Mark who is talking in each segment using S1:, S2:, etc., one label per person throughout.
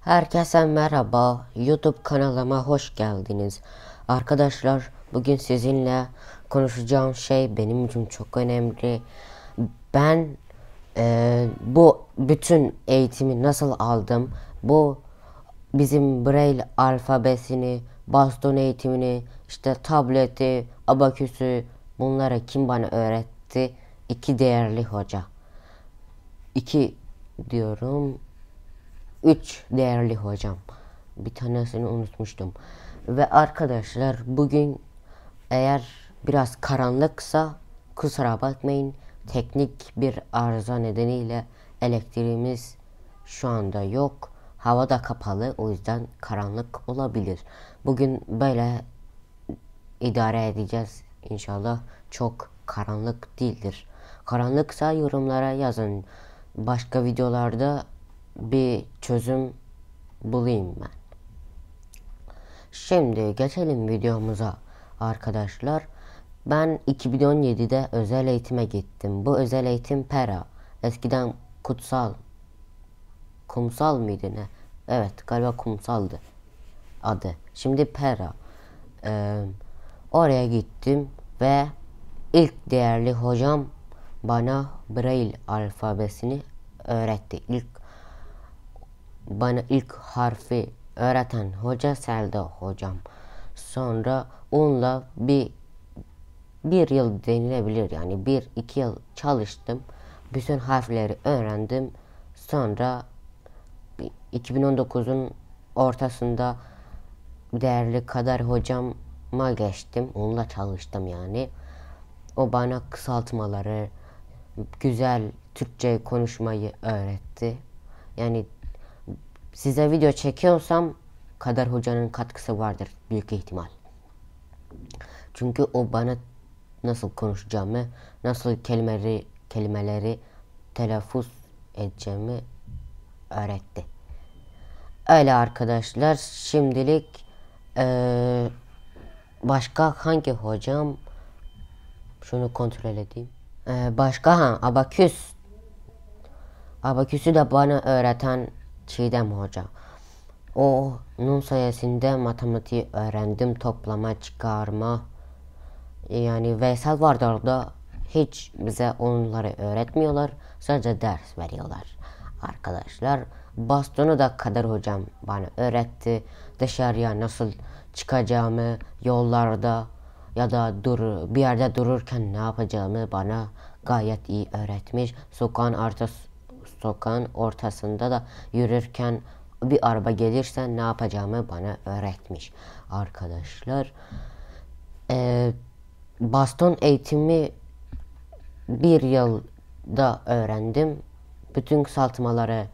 S1: Herkese merhaba. YouTube kanalıma hoş geldiniz. Arkadaşlar bugün sizinle konuşacağım şey benim için çok önemli. Ben e, bu bütün eğitimi nasıl aldım? Bu bizim Braille alfabesini, baston eğitimini, işte tableti, abaküsü bunları kim bana öğretti? İki değerli hoca. İki diyorum 3 değerli hocam. Bir tanesini unutmuştum. Ve arkadaşlar bugün eğer biraz karanlıksa kusura bakmayın. Teknik bir arıza nedeniyle elektriğimiz şu anda yok. Hava da kapalı o yüzden karanlık olabilir. Bugün böyle idare edeceğiz inşallah. Çok karanlık değildir. Karanlıksa yorumlara yazın. Başka videolarda bir çözüm bulayım ben. Şimdi geçelim videomuza arkadaşlar. Ben 2017'de özel eğitime gittim. Bu özel eğitim Pera. Eskiden kutsal. Kumsal mıydı ne? Evet galiba kumsaldı adı. Şimdi Pera. Ee, oraya gittim ve ilk değerli hocam bana Braille alfabesini öğretti. İlk bana ilk harfi öğreten hoca Selda hocam. Sonra onunla bir bir yıl denilebilir yani bir iki yıl çalıştım. Bütün harfleri öğrendim. Sonra 2019'un ortasında değerli kadar hocama geçtim. Onunla çalıştım yani. O bana kısaltmaları, güzel Türkçe konuşmayı öğretti. Yani size video çekiyorsam Kader Hoca'nın katkısı vardır büyük ihtimal. Çünkü o bana nasıl konuşacağımı, nasıl kelimeleri, kelimeleri telaffuz edeceğimi öğretti. Öyle arkadaşlar şimdilik ee, başka hangi hocam şunu kontrol edeyim. Ee, başka ha abaküs abaküsü de bana öğreten Çiğdem Hoca. Onun sayesinde matematiği öğrendim. Toplama, çıkarma. Yani Veysel vardı orada. Hiç bize onları öğretmiyorlar. Sadece ders veriyorlar. Arkadaşlar bastonu da Kader Hocam bana öğretti. Dışarıya nasıl çıkacağımı yollarda ya da dur bir yerde dururken ne yapacağımı bana gayet iyi öğretmiş. Sokağın ortası sokağın ortasında da yürürken bir araba gelirse ne yapacağımı bana öğretmiş arkadaşlar. Ee, baston eğitimi bir yılda öğrendim. Bütün kısaltmaları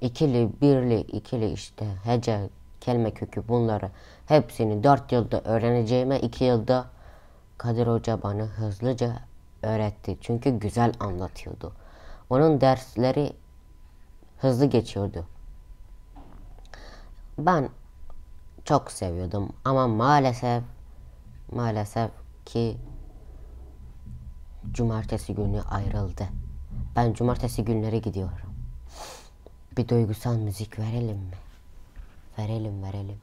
S1: ikili, birli, ikili işte hece, kelime kökü bunları hepsini dört yılda öğreneceğime iki yılda Kadir Hoca bana hızlıca öğretti. Çünkü güzel anlatıyordu. Onun dersleri hızlı geçiyordu. Ben çok seviyordum ama maalesef maalesef ki cumartesi günü ayrıldı. Ben cumartesi günleri gidiyorum. Bir duygusal müzik verelim mi? Verelim verelim.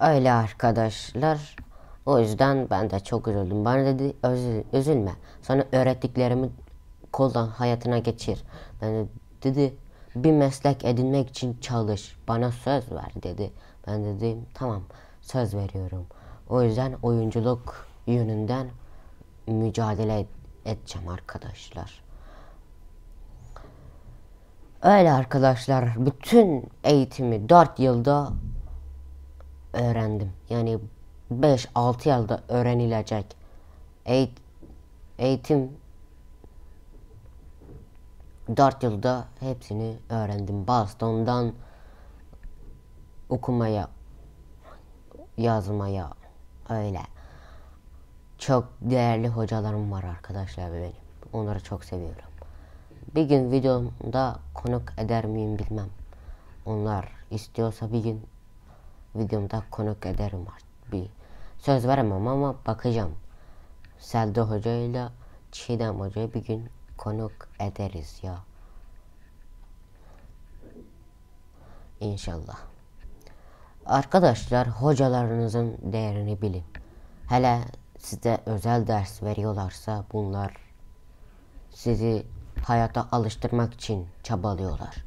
S1: Öyle arkadaşlar. O yüzden ben de çok üzüldüm. Bana dedi üzülme. Sana öğrettiklerimi kullan hayatına geçir. Ben de dedi bir meslek edinmek için çalış. Bana söz ver dedi. Ben dedim tamam söz veriyorum. O yüzden oyunculuk yönünden mücadele edeceğim arkadaşlar. Öyle arkadaşlar bütün eğitimi 4 yılda öğrendim. Yani 5-6 yılda öğrenilecek eğit eğitim 4 yılda hepsini öğrendim. Bastondan okumaya, yazmaya öyle. Çok değerli hocalarım var arkadaşlar benim. Onları çok seviyorum. Bir gün videomda konuk eder miyim bilmem. Onlar istiyorsa bir gün videomda konuk ederim. Bir söz veremem ama bakacağım. Selda Hoca ile Çiğdem Hoca'yı bir gün konuk ederiz ya. İnşallah. Arkadaşlar hocalarınızın değerini bilin. Hele size özel ders veriyorlarsa bunlar sizi hayata alıştırmak için çabalıyorlar.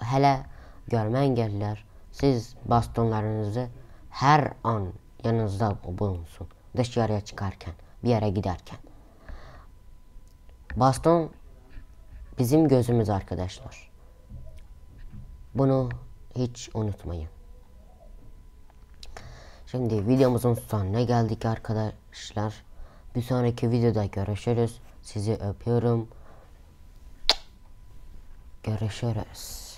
S1: Hele görme engelliler siz bastonlarınızı her an yanınızda bulunsun. Dışarıya çıkarken, bir yere giderken. Baston bizim gözümüz arkadaşlar. Bunu hiç unutmayın. Şimdi videomuzun sonuna geldik arkadaşlar. Bir sonraki videoda görüşürüz. Sizi öpüyorum. Görüşürüz.